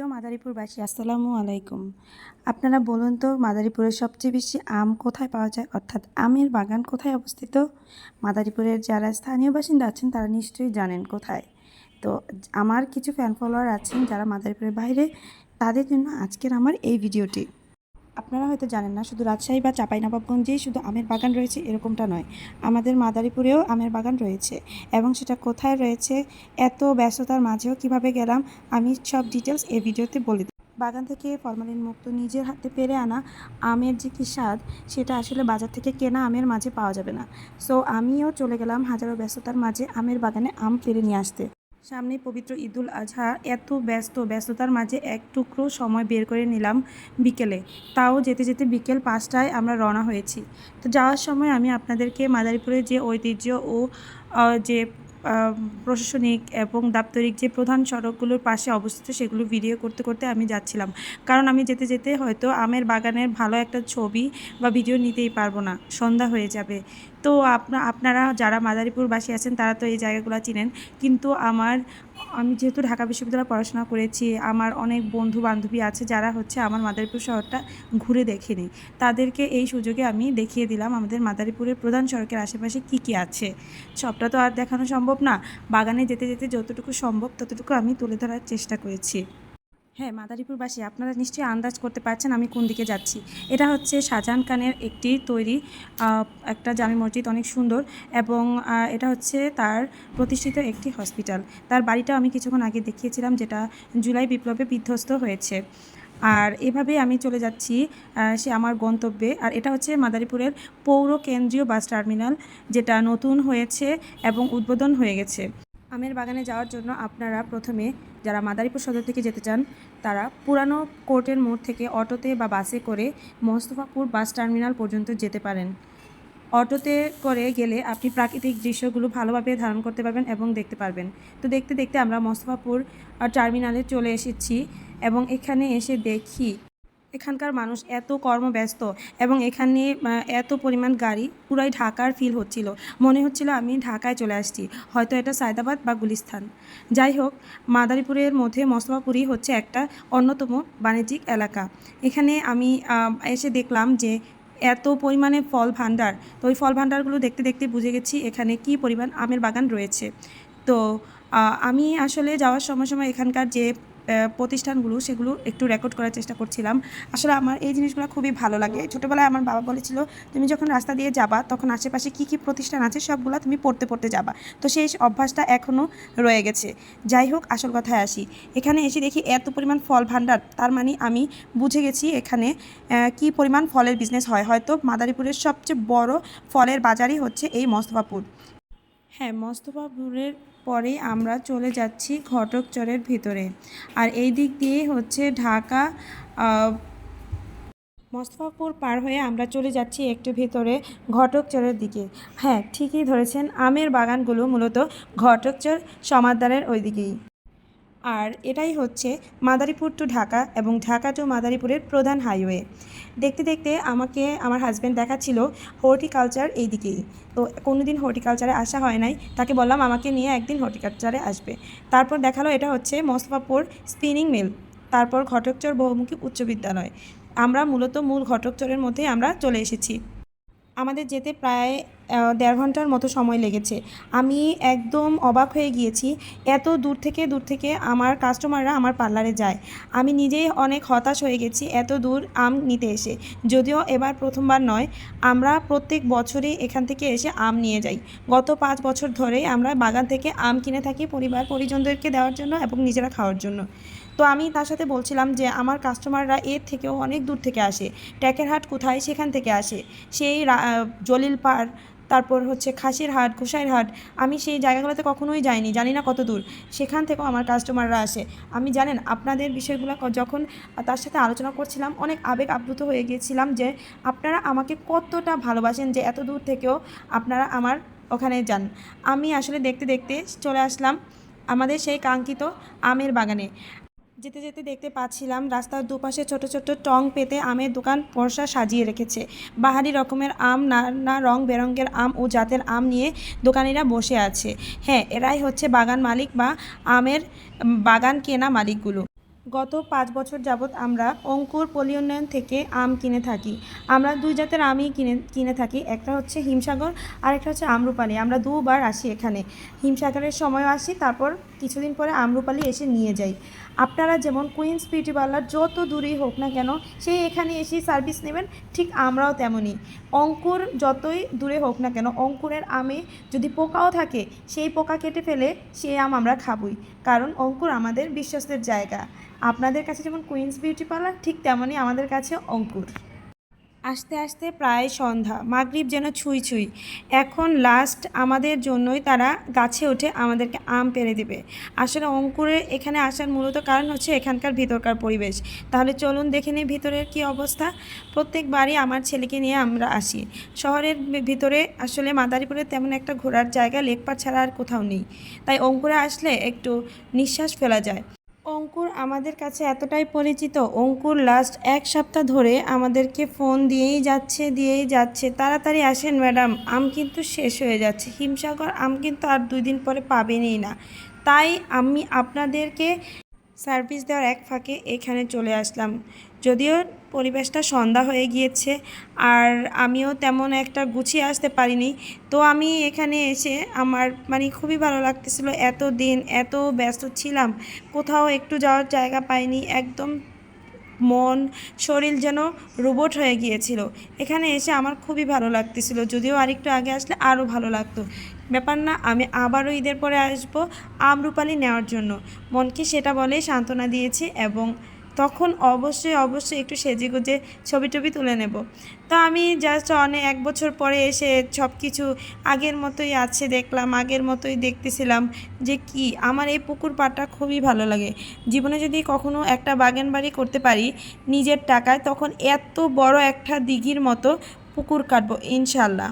প্রিয় মাদারীপুরবাসী, আসসালামু আলাইকুম। আপনারা বলুন তো, মাদারীপুরের সবচেয়ে বেশি আম কোথায় পাওয়া যায়? অর্থাৎ আমের বাগান কোথায় অবস্থিত? মাদারীপুরের যারা স্থানীয় বাসিন্দা আছেন, তারা নিশ্চয়ই জানেন কোথায়। তো আমার কিছু ফ্যান ফলোয়ার আছেন যারা মাদারীপুরের বাইরে, তাদের জন্য আজকের আমার এই ভিডিওটি। আপনারা হয়তো জানেন না, শুধু রাজশাহী বা চাঁপাইনবাবগঞ্জেই শুধু আমের বাগান রয়েছে এরকমটা নয়, আমাদের মাদারীপুরেও আমের বাগান রয়েছে এবং সেটা কোথায় রয়েছে, এত ব্যস্ততার মাঝেও কীভাবে গেলাম, আমি সব ডিটেলস এই ভিডিওতে বলে বাগান থেকে ফরমালিন মুক্ত নিজের হাতে পেরে আনা আমের যে কী স্বাদ, সেটা আসলে বাজার থেকে কেনা আমের মাঝে পাওয়া যাবে না। সো আমিও চলে গেলাম হাজারো ব্যস্ততার মাঝে আমের বাগানে আম পেরে নিয়ে আসতে। সামনে পবিত্র ঈদুল আজহা, এত ব্যস্ত, ব্যস্ততার মাঝে এক টুকরো সময় বের করে নিলাম বিকেলে। তাও যেতে যেতে বিকেল পাঁচটায় আমরা রওনা হয়েছি। তো যাওয়ার সময় আমি আপনাদেরকে মাদারীপুরের যে ঐতিহ্য ও যে প্রশাসনিক এবং দাপ্তরিক যে প্রধান সড়কগুলোর পাশে অবস্থিত সেগুলো ভিডিও করতে করতে আমি যাচ্ছিলাম। কারণ আমি যেতে যেতে হয়তো আমের বাগানের ভালো একটা ছবি বা ভিডিও নিতেই পারব না। সন্ধ্যা হয়ে যাবে। তো আপনা, আপনারা যারা মাদারীপুরবাসী আছেন, তারা তো এই জায়গাগুলো চিনেন। কিন্তু আমার, আমি যেহেতু ঢাকা বিশ্ববিদ্যালয়ে পড়াশোনা করেছি, আমার অনেক বন্ধু বান্ধবী আছে যারা হচ্ছে আমার মাদারীপুর শহরটা ঘুরে দেখেনি। তাদেরকে এই সুযোগে আমি দেখিয়ে দিলাম আমাদের মাদারীপুরের প্রধান সড়কের আশেপাশে কি কি আছে। সবটা তো আর দেখানো সম্ভব না। বাগানে যেতে যেতে যতটুকু সম্ভব, ততটুকু আমি তুলে ধরার চেষ্টা করেছি। হ্যাঁ মাদারীপুরবাসী আপনারা নিশ্চয়ই আন্দাজ করতে পারছেন আমি কোন দিকে যাচ্ছি। এটা হচ্ছে শাহজাহান খানের একটি তৈরি একটা জামি মসজিদ, অনেক সুন্দর এবং এটা হচ্ছে তার প্রতিষ্ঠিত একটি হসপিটাল। তার বাড়িটাও আমি কিছুক্ষণ আগে দেখিয়েছিলাম যেটা জুলাই বিপ্লবে বিধ্বস্ত হয়েছে। আর এভাবেই আমি চলে যাচ্ছি সে আমার গন্তব্যে। আর এটা হচ্ছে মাদারীপুরের পৌর কেন্দ্রীয় বাস টার্মিনাল, যেটা নতুন হয়েছে এবং উদ্বোধন হয়ে গেছে। আমের বাগানে যাওয়ার জন্য আপনারা প্রথমে যারা মাদারীপুর সদর থেকে যেতে চান তারা পুরানো কোর্টের মোড় থেকে অটোতে বা বাসে করে মোস্তফাপুর বাস টার্মিনাল পর্যন্ত যেতে পারেন। অটোতে করে গেলে আপনি প্রাকৃতিক দৃশ্যগুলো ভালোভাবে ধারণ করতে পারবেন এবং দেখতে পারবেন। তো দেখতে দেখতে আমরা মোস্তফাপুর টার্মিনালে চলে এসেছি এবং এখানে এসে দেখি এখানকার মানুষ এত কর্মব্যস্ত এবং এখানে এত পরিমাণ গাড়ি পুরাই ঢাকার ফিল হচ্ছিল। মনে হচ্ছিল আমি ঢাকায় চলে আসছি, হয়তো এটা সায়দাবাদ বা গুলিস্তান। যাই হোক, মাদারীপুরের মধ্যে মস্তফাপুরি হচ্ছে একটা অন্যতম বাণিজ্যিক এলাকা। এখানে আমি এসে দেখলাম যে এত পরিমাণে ফল ভাণ্ডার, তো ওই ফল ভাণ্ডারগুলো দেখতে দেখতে বুঝে গেছি এখানে কি পরিমাণ আমের বাগান রয়েছে। তো আমি আসলে যাওয়ার সময় সময় এখানকার যে প্রতিষ্ঠানগুলো, সেগুলো একটু রেকর্ড করার চেষ্টা করছিলাম। আসলে আমার এই জিনিসগুলো খুবই ভালো লাগে। ছোটোবেলায় আমার বাবা বলেছিল, তুমি যখন রাস্তা দিয়ে যাবা, তখন আশেপাশে কী কী প্রতিষ্ঠান আছে, সবগুলো তুমি পড়তে পড়তে যাবা। তো সেই অভ্যাসটা এখনও রয়ে গেছে। যাই হোক, আসল কথায় আসি। এখানে এসে দেখি এত পরিমাণ ফল ভাণ্ডার। তার মানে আমি বুঝে গেছি এখানে কী পরিমাণ ফলের বিজনেস হয়। হয়তো মাদারীপুরের সবচেয়ে বড় ফলের বাজারই হচ্ছে এই মস্তফাপুর। হ্যাঁ মোস্তফাপুরের পরে আমরা চলে যাচ্ছি ঘটকচরের ভিতরে। আর এই দিক দিয়ে হচ্ছে ঢাকা মোস্তফাপুর পার হয়ে আমরা চলে যাচ্ছি একটু ভিতরে ঘটকচরের দিকে। হ্যাঁ ঠিকই ধরেছেন, আমের বাগানগুলো মূলত ঘটকচর সমাদারের ওই দিকেই। আর এটাই হচ্ছে মাদারীপুর টু ঢাকা এবং ঢাকা টু মাদারীপুরের প্রধান হাইওয়ে। দেখতে দেখতে আমাকে আমার হাজব্যান্ড দেখাচ্ছিল হর্টিকালচার এই দিকেই। তো কোনো দিন হর্টিকালচারে আসা হয় নাই, তাকে বললাম আমাকে নিয়ে একদিন হর্টিকালচারে আসবে। তারপর দেখাল এটা হচ্ছে মোস্তফাপুর স্পিনিং মিল তারপর ঘটকচর বহুমুখী উচ্চ বিদ্যালয়। আমরা মূলত মূল ঘটকচরের মধ্যেই আমরা চলে এসেছি। আমাদের যেতে প্রায় দেড় ঘণ্টার মতো সময় লেগেছে। আমি একদম অবাক হয়ে গিয়েছি। এত দূর থেকে দূর থেকে আমার কাস্টমাররা আমার পার্লারে যায়। আমি নিজেই অনেক হতাশ হয়ে গেছি এত দূর আম নিতে এসে। যদিও এবার প্রথমবার নয়, আমরা প্রত্যেক বছরই এখান থেকে এসে আম নিয়ে যাই। গত পাঁচ বছর ধরেই আমরা বাগান থেকে আম কিনে থাকি পরিবার পরিজনদেরকে দেওয়ার জন্য এবং নিজেরা খাওয়ার জন্য। তো আমি তার সাথে বলছিলাম যে, আমার কাস্টমাররা এর থেকেও অনেক দূর থেকে আসে। ট্যাকের হাট কোথায়? সেখান থেকে আসে। সেই জলিল পাড় তারপর হচ্ছে খাসির হাট গোসাইর হাট। আমি সেই জায়গাগুলোতে কখনোই যাইনি, জানি না কত দূর। সেখান থেকেও আমার কাস্টমাররা আসে। আমি জানেন, আপনাদের বিষয়গুলো যখন তার সাথে আলোচনা করছিলাম, অনেক আবেগ আপ্লুত হয়ে গিয়েছিলাম যে, আপনারা আমাকে কতটা ভালোবাসেন যে, এত দূর থেকেও আপনারা আমার ওখানে যান। আমি আসলে দেখতে দেখতে চলে আসলাম আমাদের সেই কাঙ্ক্ষিত আমের বাগানে। যেতে যেতে দেখতে পাচ্ছিলাম, রাস্তার দুপাশে ছোট ছোট টং পেতে আমের দোকান পরশা সাজিয়ে রেখেছে। বাহারি রকমের আম, নানা রং বেরঙের আম ও জাতের আম নিয়ে দোকানিরা বসে আছে। হ্যাঁ এরাই হচ্ছে বাগান মালিক বা আমের বাগান কেনা মালিকগুলো। গত পাঁচ বছর যাবৎ আমরা অঙ্কুর পল্লী উন্নয়ন থেকে আম কিনে থাকি। আমরা দুই জাতের আমই কিনে কিনে থাকি। একটা হচ্ছে হিমসাগর আর একটা হচ্ছে আমরুপালি। আমরা দুবার আসি এখানে। হিমসাগরের সময়ও আসি, তারপর কিছুদিন পরে আমরুপালি এসে নিয়ে যাই আপনারা যেমন কুইন্স বিউটি পার্লার যত দূরেই হোক না কেন, সেই এখানে এসে সার্ভিস নেবেন, ঠিক আমরাও তেমনই। অঙ্কুর যতই দূরে হোক না কেন, অঙ্কুরের আমে যদি পোকাও থাকে, সেই পোকা কেটে ফেলে সেই আম আমরা খাবই। কারণ অঙ্কুর আমাদের বিশ্বাসের জায়গা। আপনাদের কাছে যেমন কুইন্স বিউটি পার্লার ঠিক তেমনই আমাদের কাছে অঙ্কুর। আস্তে আস্তে প্রায় সন্ধ্যা। মাগরিব যেন ছুঁই ছুঁই। এখন লাস্ট আমাদের জন্যই তারা গাছে উঠে আমাদেরকে আম পেরে দেবে। আসলে অঙ্কুরে এখানে আসার মূলত কারণ হচ্ছে এখানকার ভিতরকার পরিবেশ। তাহলে চলুন দেখে নিই ভিতরের কী অবস্থা। প্রত্যেকবারই আমার ছেলেকে নিয়ে আমরা আসি। শহরের ভিতরে আসলে মাদারীপুরে তেমন একটা ঘোরার জায়গা লেকপাট ছাড়া আর কোথাও নেই। তাই অঙ্কুরে আসলে একটু নিঃশ্বাস ফেলা যায়। অঙ্কুর আমাদের কাছে এতটাই পরিচিত। অঙ্কুর লাস্ট এক সপ্তাহ ধরে আমাদেরকে ফোন দিয়েই যাচ্ছে দিয়েই যাচ্ছে। তাড়াতাড়ি আসেন ম্যাডাম আম কিন্তু শেষ হয়ে যাচ্ছে। হিমসাগর আম কিন্তু আর দুই দিন পরে পাবেনই না। তাই আমি আপনাদেরকে সার্ভিস দেওয়ার এক ফাঁকে এখানে চলে আসলাম। যদিও পরিবেশটা সন্ধ্যা হয়ে গিয়েছে আর আমিও তেমন একটা গুছিয়ে আসতে পারিনি, তো আমি এখানে এসে আমার মানে খুবই ভালো লাগতেছিল। এত দিন এত ব্যস্ত ছিলাম, কোথাও একটু যাওয়ার জায়গা পাইনি, একদম মন, শরীর যেন রোবট হয়ে গিয়েছিল। এখানে এসে আমার খুবই ভালো লাগতেছিল, যদিও আরেকটু আগে আসলে আরও ভালো লাগতো। ব্যাপার না, আমি আবারও ঈদের পরে আসব আমরুপালি নেওয়ার জন্য। মনকে সেটা বলেই সান্ত্বনা দিয়েছি এবং তখন অবশ্যই অবশ্যই একটু সেজে গুজে ছবি টবি তুলে নেব। তো আমি জাস্ট অনেক এক বছর পরে এসে সব কিছু আগের মতোই আছে দেখলাম, আগের মতোই দেখতেছিলাম যে কি, আমার এই পুকুর পাড়টা খুবই ভালো লাগে। জীবনে যদি কখনো একটা বাগান বাড়ি করতে পারি নিজের টাকায়, তখন এত বড় একটা দিঘির মতো পুকুর কাটবো, ইনশাল্লাহ।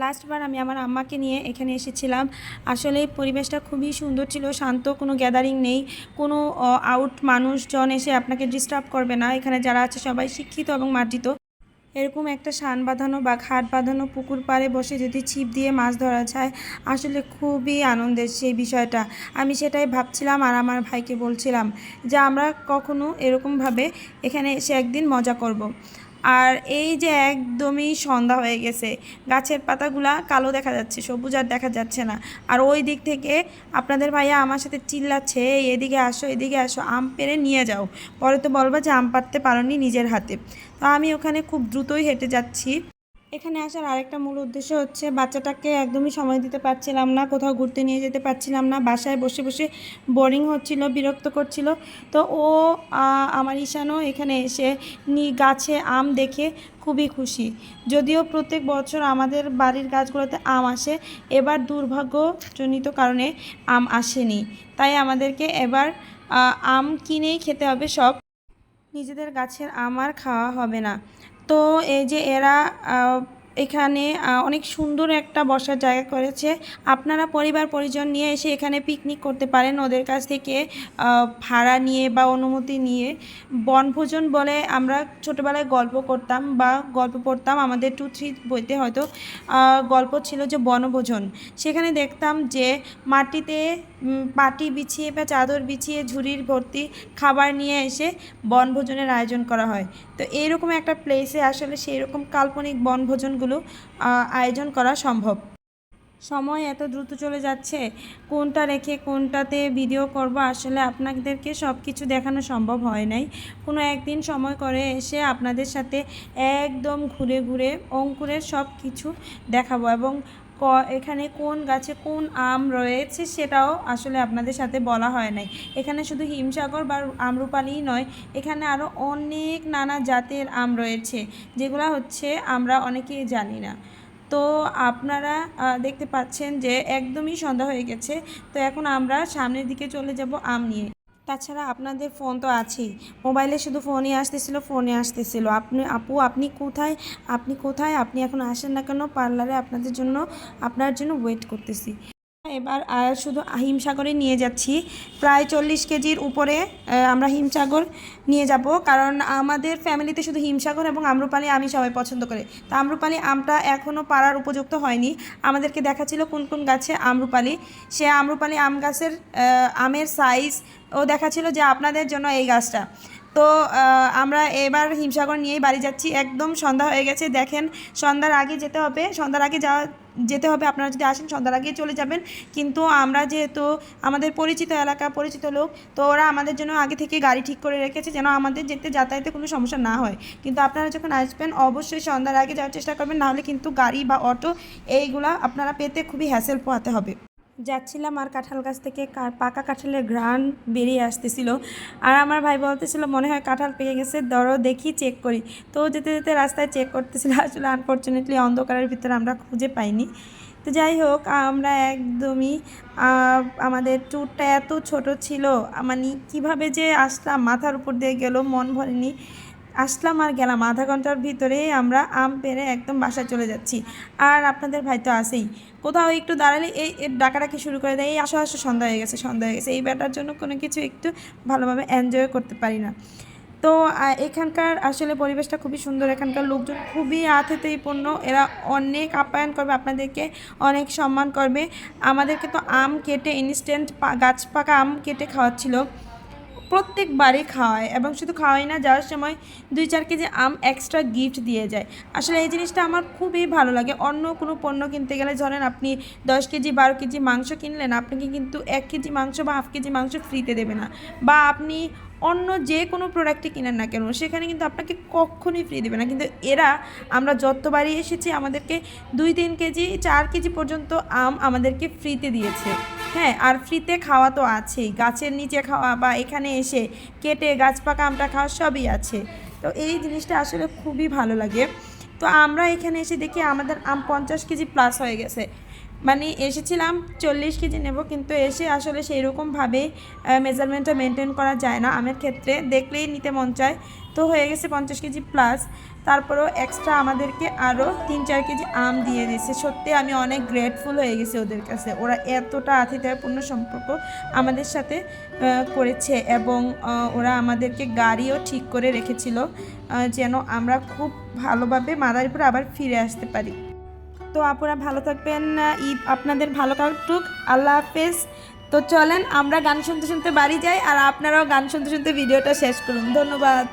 লাস্টবার আমি আমার আম্মাকে নিয়ে এখানে এসেছিলাম। আসলে পরিবেশটা খুবই সুন্দর ছিল, শান্ত, কোনো গ্যাদারিং নেই, কোনো আউট মানুষজন এসে আপনাকে ডিস্টার্ব করবে না। এখানে যারা আছে সবাই শিক্ষিত এবং মার্জিত। এরকম একটা শান বাঁধানো বা ঘাট বাঁধানো পুকুর পাড়ে বসে যদি ছিপ দিয়ে মাছ ধরা যায়, আসলে খুবই আনন্দের সেই বিষয়টা। আমি সেটাই ভাবছিলাম আর আমার ভাইকে বলছিলাম যে, আমরা কখনো এরকমভাবে এখানে এসে একদিন মজা করব। আর এই যে একদমই সন্ধ্যা হয়ে গেছে, গাছের পাতাগুলা কালো দেখা যাচ্ছে, সবুজ আর দেখা যাচ্ছে না। আর ওই দিক থেকে আপনাদের ভাইয়া আমার সাথে চিল্লাচ্ছে এদিকে আসো এদিকে আসো, আম পেরে নিয়ে যাও। পরে তো বলবা যে আম পাড়তে পারোনি নিজের হাতে। তো আমি ওখানে খুব দ্রুতই হেঁটে যাচ্ছি। এখানে আসার আরেকটা মূল উদ্দেশ্য হচ্ছে বাচ্চাটাকে একদমই সময় দিতে পারছিলাম না, কোথাও ঘুরতে নিয়ে যেতে পারছিলাম না, বাসায় বসে বসে বোরিং হচ্ছিল, বিরক্ত করছিল। তো ও আমার ঈশানও এখানে এসে নি, গাছে আম দেখে খুবই খুশি। যদিও প্রত্যেক বছর আমাদের বাড়ির গাছগুলোতে আম আসে, এবার দুর্ভাগ্যজনিত কারণে আম আসেনি। তাই আমাদেরকে এবার আম কিনেই খেতে হবে, সব নিজেদের গাছের আম আর খাওয়া হবে না। তো এই যে এরা এখানে অনেক সুন্দর একটা বসার জায়গা করেছে। আপনারা পরিবার, পরিজন নিয়ে এসে এখানে পিকনিক করতে পারেন। ওদের কাছ থেকে ভাড়া নিয়ে বা অনুমতি নিয়ে। বনভোজন বলে আমরা ছোটোবেলায় গল্প করতাম বা গল্প পড়তাম। আমাদের টু থ্রি বইতে হয়তো গল্প ছিল যে বনভোজন। সেখানে দেখতাম যে মাটিতে পাটি বিছিয়ে বা চাদর বিছিয়ে ঝুড়ির ভর্তি খাবার নিয়ে এসে বনভোজনের আয়োজন করা হয়। তো এইরকম একটা প্লেসে আসলে সেই রকম কাল্পনিক বনভোজনগুলো আয়োজন করা সম্ভব। সময় এত দ্রুত চলে যাচ্ছে, কোনটা রেখে কোনটাতে ভিডিও করব, আসলে আপনাদেরকে সব কিছু দেখানো সম্ভব হয় নাই। কোনো একদিন সময় করে এসে আপনাদের সাথে একদম ঘুরে ঘুরে অঙ্কুরের সব কিছু দেখাবো এবং ক- এখানে কোন গাছে কোন আম রয়েছে সেটাও আসলে আপনাদের সাথে বলা হয় নাই। এখানে শুধু হিমসাগর বা আমরুপালিই নয়, এখানে আরও অনেক নানা জাতের আম রয়েছে, যেগুলো হচ্ছে আমরা অনেকেই জানি না। তো আপনারা দেখতে পাচ্ছেন যে একদমই সন্ধ্যা হয়ে গেছে, তো এখন আমরা সামনের দিকে চলে যাব আম নিয়ে। তাছাড়া আপনাদের ফোন তো আছেই। মোবাইলে শুধু ফোনই আসতেছিল, ফোনে আসতেছিল। আপনি, আপু, আপনি কোথায়? আপনি কোথায়? আপনি এখন আসেন না কেন? পার্লারে আপনাদের জন্য, আপনার জন্য ওয়েট করতেছি। এবার শুধু হিমসাগরে নিয়ে যাচ্ছি। প্রায় চল্লিশ কেজির উপরে আমরা হিমসাগর নিয়ে যাব। কারণ আমাদের ফ্যামিলিতে শুধু হিমসাগর এবং আম্রপালি আমি সবাই পছন্দ করে। তো আম্রপালি আমটা এখনও পাড়ার উপযুক্ত হয়নি। আমাদেরকে দেখাচ্ছিল কোন কোন গাছে আম্রপালি। সে আম্রপালি আম গাছের আমের সাইজ ও দেখাচ্ছিল যে আপনাদের জন্য এই গাছটা। তো আমরা এবার হিমসাগর নিয়েই বাড়ি যাচ্ছি। একদম সন্ধ্যা হয়ে গেছে। দেখেন, সন্ধ্যার আগে যেতে হবে। সন্ধ্যার আগে যাওয়া যেতে হবে। আপনারা যদি আসেন, সন্ধ্যার আগে চলে যাবেন। কিন্তু আমরা যেহেতু আমাদের পরিচিত এলাকা, পরিচিত লোক, তো ওরা আমাদের জন্য আগে থেকে গাড়ি ঠিক করে রেখেছে যেন আমাদের যেতে যাতায়াতে কোনো সমস্যা না হয়। কিন্তু আপনারা যখন আসবেন, অবশ্যই সন্ধ্যার আগে যাওয়ার চেষ্টা করবেন। নাহলে কিন্তু গাড়ি বা অটো, এইগুলা আপনারা পেতে খুবই হ্যাসেল পোহাতে হবে। যাচ্ছিলাম আর কাঁঠাল গাছ থেকে পাকা কাঁঠালের ঘ্রাণ বেরিয়ে আসতেছিল। আর আমার ভাই বলতেছিল, মনে হয় কাঁঠাল পেয়ে গেছে, ধরো দেখি চেক করি। তো যেতে যেতে রাস্তায় চেক করতেছিল, আসলে আনফর্চুনেটলি অন্ধকারের ভিতরে আমরা খুঁজে পাইনি। তো যাই হোক, আমরা একদমই আমাদের ট্যুরটা এত ছোট ছিল মানে কীভাবে যে আসলাম, মাথার উপর দিয়ে গেল মন ভরেনি। আসলাম আর গেলাম। আধা ঘণ্টার ভিতরেই আমরা আম পেরে একদম বাসায় চলে যাচ্ছি। আর আপনাদের ভাই তো আসেই কোথাও একটু দাঁড়ালে এই ডাকাডাকি শুরু করে দেয়। এই আসো আসো, সন্ধ্যা হয়ে গেছে, সন্ধ্যা হয়ে গেছে। এই ব্যাটার জন্য কোনো কিছু একটু ভালোভাবে এনজয় করতে পারি না। তো এখানকার আসলে পরিবেশটা খুবই সুন্দর। এখানকার লোকজন খুবই আতিথেয়পূর্ণ। এরা অনেক আপ্যায়ন করবে, আপনাদেরকে অনেক সম্মান করবে। আমাদেরকে তো আম কেটে ইনস্ট্যান্ট গাছ পাকা আম কেটে খাওয়াচ্ছিল। প্রত্যেকবারই খাওয়ায় এবং শুধু খাওয়াই না, যাওয়ার সময় দুই চার কেজি আম এক্সট্রা গিফট দিয়ে যায়। আসলে এই জিনিসটা আমার খুবই ভালো লাগে। অন্য কোনো পণ্য কিনতে গেলে ধরেন আপনি দশ কেজি, বারো কেজি মাংস কিনলেন, আপনাকে কিন্তু এক কেজি মাংস বা হাফ কেজি মাংস ফ্রিতে দেবে না। বা আপনি অন্য যে কোনো প্রোডাক্টই কিনেন না কেন, সেখানে কিন্তু আপনাকে কখনোই ফ্রি দেবে না। কিন্তু এরা, আমরা যতবারই এসেছি, আমাদেরকে দুই, তিন কেজি, চার কেজি পর্যন্ত আম আমাদেরকে ফ্রিতে দিয়েছে। হ্যাঁ আর ফ্রিতে খাওয়া তো আছেই। গাছের নিচে খাওয়া বা এখানে এসে কেটে গাছ পাকা আমটা খাওয়া সবই আছে। তো এই জিনিসটা আসলে খুবই ভালো লাগে। তো আমরা এখানে এসে দেখি আমাদের আম পঞ্চাশ কেজি প্লাস হয়ে গেছে। মানে এসেছিলাম চল্লিশ কেজি নেব, কিন্তু এসে আসলে সেই রকমভাবে মেজারমেন্টটা মেনটেন করা যায় না। আমের ক্ষেত্রে দেখলেই নিতে মন চায়। তো হয়ে গেছে পঞ্চাশ কেজি প্লাস তারপরেও এক্সট্রা আমাদেরকে আরও তিন চার কেজি আম দিয়ে দিয়েছে। সত্যি আমি অনেক গ্রেটফুল হয়ে গেছি ওদের কাছে। ওরা এতটা আতিথেয়পূর্ণ সম্পর্ক আমাদের সাথে করেছে এবং ওরা আমাদেরকে গাড়িও ঠিক করে রেখেছিল যেন আমরা খুব ভালোভাবে মাদারীপুর আবার ফিরে আসতে পারি। তো আপুরা ভালো থাকবেন ঈদ আপনাদের ভালো কাটুক, আল্লাহ হাফেজ। তো চলেন আমরা গান শুনতে শুনতে বাড়ি যাই, আর আপনারাও গান শুনতে শুনতে ভিডিওটা শেষ করুন। ধন্যবাদ।